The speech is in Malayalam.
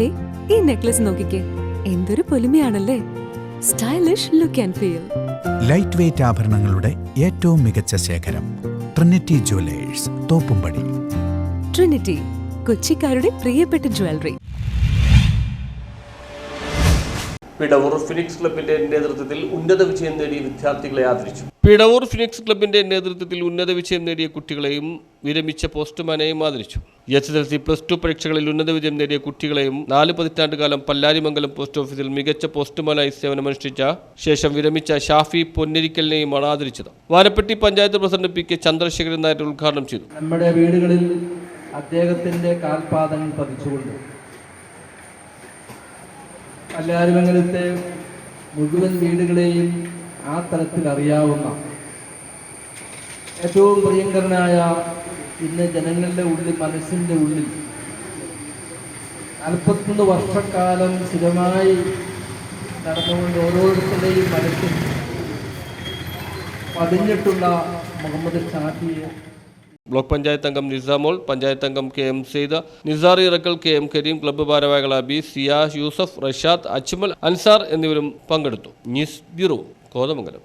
ദേ ഈ നെക്ലസ് നോക്കിക്കേ. എന്തൊരു പൊലിമയാണല്ലേ. Stylish look and feel light weight ആഭരണങ്ങളുടെ ഏറ്റവും മികച്ച ശേഖരം ട്രിനിറ്റി ജുവലേഴ്സ് തോപ്പുംപടി. ട്രിനിറ്റി കൊച്ചിക്കാരുടെ പ്രിയപ്പെട്ട ജ്വല്ലറി പിടവൂർ ഫിനിക്സ് ക്ലബിന്റെ നേതൃത്വത്തിൽ ഉന്നത വിജയം നേടിയ വിദ്യാർത്ഥികളെ ആദരിച്ചു. പിടവൂർ ഫിനിക്സ് ക്ലബിന്റെ നേതൃത്വത്തിൽ ഉന്നത വിജയം നേടിയ കുട്ടികളെയും വിരമിച്ച പോസ്റ്റ്മാനെയും ആദരിച്ചു. S S L C plus two പരീക്ഷകളിൽ ഉന്നത വിജയം നേടിയ കുട്ടികളെയും നാല് പതിറ്റാണ്ടുകാലം പല്ലാരിമംഗലം പോസ്റ്റ് ഓഫീസിൽ മികച്ച പോസ്റ്റ്മാനായി സേവനമനുഷ്ഠിച്ച ശേഷം വിരമിച്ച ഷാഫി പൊന്നിരിക്കലിനെയുമാണ് ആദരിച്ചത്. Vanappetti panchayat president P K Chandrasekharan Nair ഉദ്ഘാടനം ചെയ്തു. നമ്മുടെ വീടുകളിൽ അദ്ദേഹത്തിന്റെ കാൽപാദങ്ങൾ പതിച്ചുകൊണ്ട് പല്ലാരിമംഗലത്തെ മുഴുവൻ വീടുകളെയും ആ തലത്തിൽ അറിയാവുന്ന ഏറ്റവും പ്രിയങ്കരനായ ഇന്ന് ജനങ്ങളുടെ ഉള്ളിൽ മനസ്സിന്റെ ഉള്ളിൽ. നാൽപ്പത്തൊന്ന് വർഷക്കാലം സ്ഥിരമായി നടന്നുകൊണ്ട് ഓരോരുത്തരുടെയും മനസ്സിൽ പതിഞ്ഞിട്ടുള്ള മുഹമ്മദ് ഷാഫിയെ ബ്ലോക്ക് പഞ്ചായത്ത് അംഗം നിസാമോൾ പഞ്ചായത്ത് അംഗം K M Sayed Nisar Irakkal K M Kareem club ഭാരവാഹികൾ അബി സിയ യൂസഫ് റഷാദ് അജ്മൽ അൻസാർ എന്നിവരും പങ്കെടുത്തു. News bureau Kothamangalam.